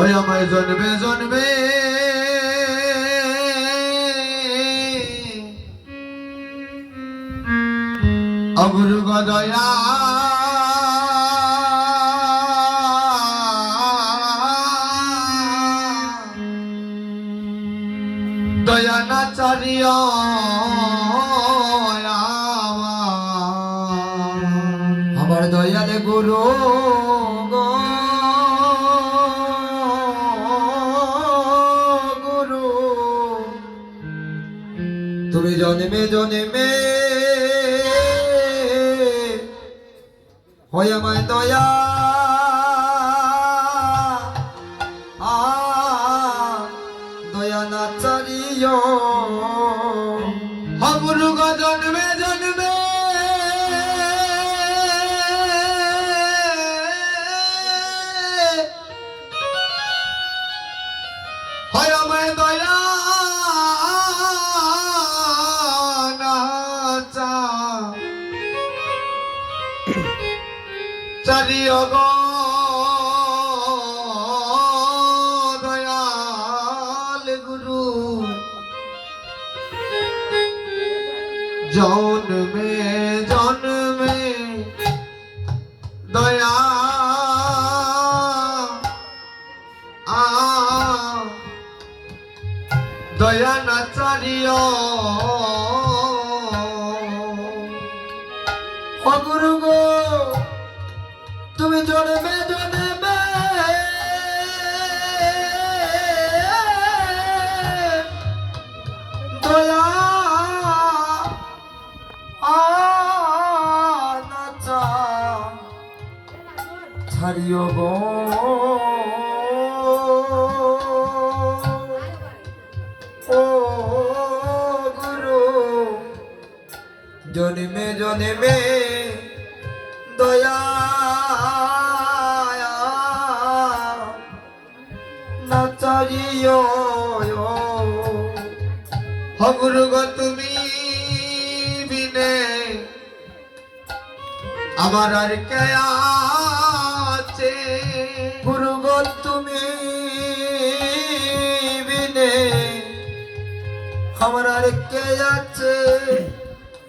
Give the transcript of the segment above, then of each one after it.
ওই আমায় জন্মে জন্মে। অগুরু গদয়া দয়া না চারিয়া আমার দয়ালে গুরু। জন্মে জন্মে হয় আমায় দয়া। চারিও গো দয়াল গুরু। জন্মে জন্মে দয়া দয়া না চারিও। ও গুরু ছাড়িও গো। ও গুরু, জন্মে জন্মে দয়া নাচারিও হগুরু গো, তুমি বিনে আমার আর কে আমার আর কে আছে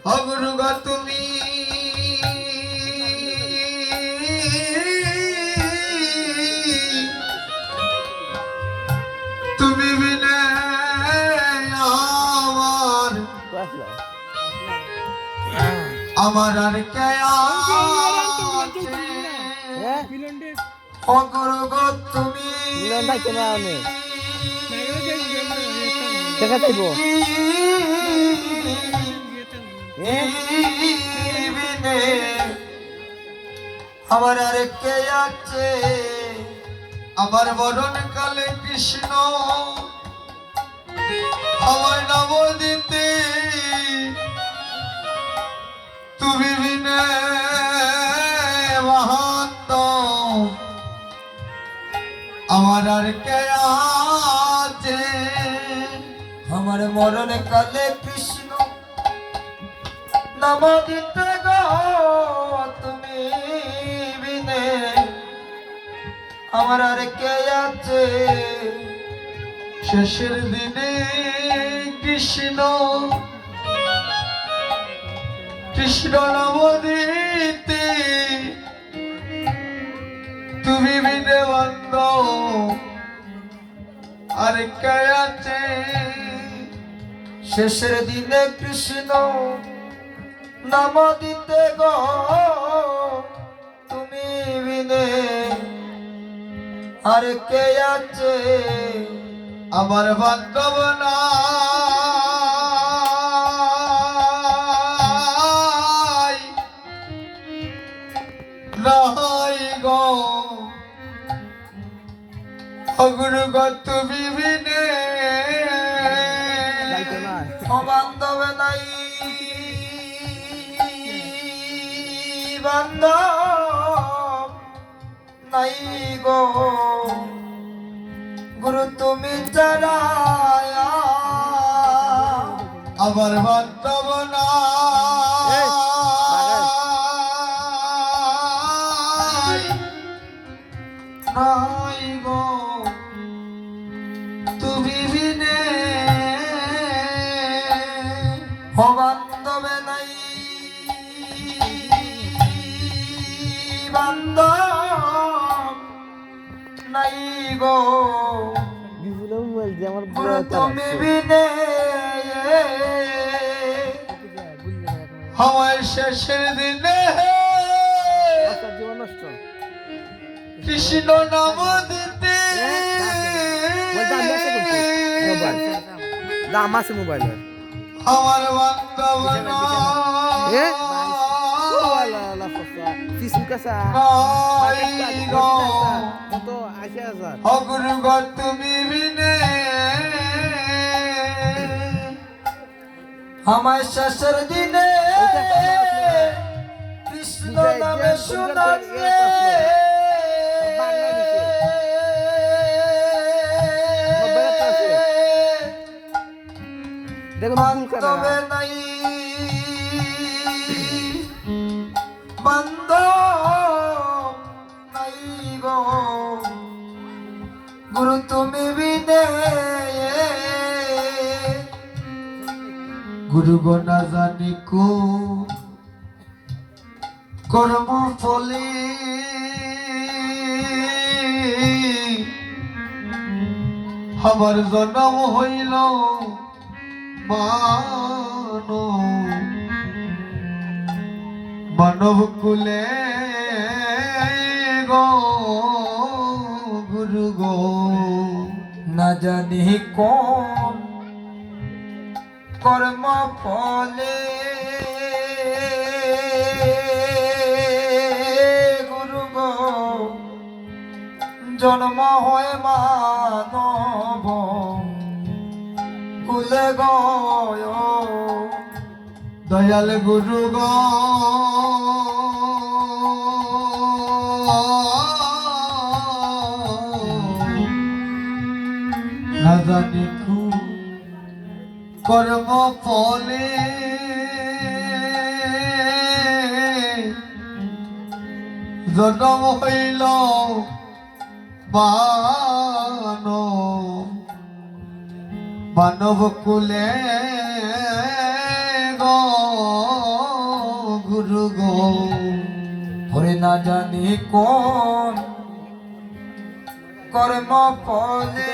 হগুরু তুমি? তুমি বিনে আমার। আমার আর কে গো তুমি? বিনে আমার আর কে আছে? আমার বরণ কালে কৃষ্ণ। আমার নব দিতে। তুমি বিনে মহান্ত আমার আর কে আছে আমার মরণ কালে কৃষ্ণ নাম দিতে বিনে। আমার আর কে আছে? শেষের দিনে কৃষ্ণ। কৃষ্ণ নাম দিতে তুমি বিনে বন্ধ আর কে আছে? শেষের দিনে কৃষ্ণ নাম দিতে গো। তুমি বিনে আর কে আছে? আমার অগুরু গো, তুমি বিনে বান্ধব নাই গো। গুরু তুমি চারায়া। আবার বান্ধব নাই নাই আনন্দ নাই গো। তুমি বিনে আমার শেষের দিনে। কৃষ্ণ নাম দিতে। দাম মোবাইল মোবাইলের। আমার বান্ধব ফিসুল কাসা কত আশি হাজার। অগুরুগ তুমি বিনে আমার শেষের দিনে কৃষ্ণ নামে শোনাবে বান্ধবে ক্যামেরা নাই। বান্ধব গুরু তুমি বিনে গুরু গো না জানি কো কর্ম ফলে। আমার জন্ম হইল মানব কুলে গো গুরু গো। জানি কোন কর্ম ফলে। গুরু গো জন্ম হয় মানব। কুলে গয় দয়াল গুরু গো। জানি কু কর্ম ফলে। জনম হইল মানব। মানব কুলে গুরু গো। হরে না জানি কোন কর্ম ফলে।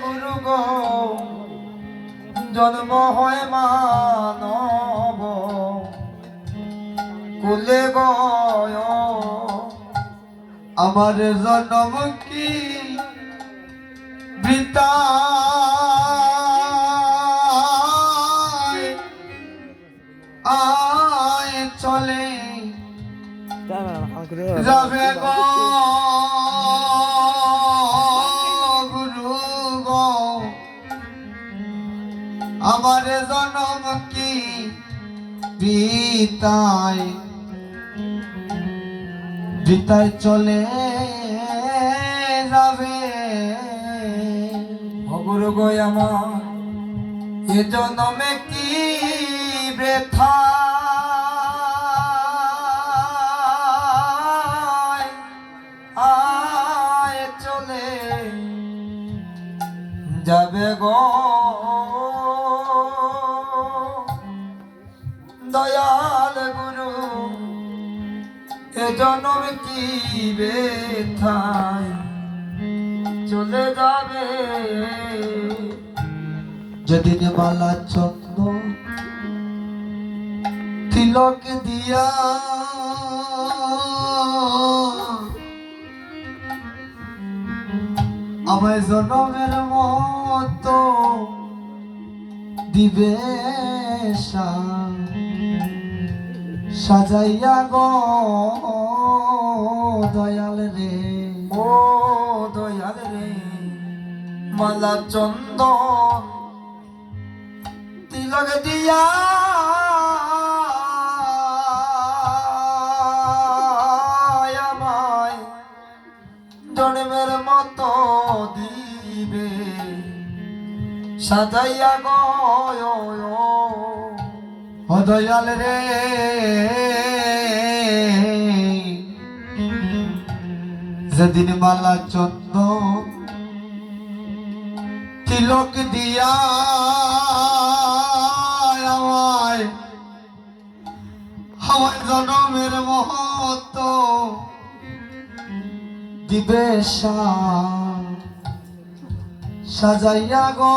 গুরু গো জন্ম হয় মানব। কুলে গয় আমার জনম কি বৃতা আয় চলে যাবে গো। বিতায় বিতায় চলে যাবে। গুরু গো আমার এ জন্মে কি চলে যাবে গো। জন্ম কি বেথায় চলে যাবে। যেদিন মালা চন্দ্র তিলক দিয়া আমায় জনমের মতো দিবে সা- সাজাইয়া গো দয়াল রে। ও দয়াল রে। মালা চন্দন তিলক দিয়া। জন্মের মতো দিবে। সাজাইয়া গয় ও দয়াল রে। যেদিন মালা চন্দ তিলক দিয়া আমার জনমের মহত দিবেশা সাজাইয়া গো।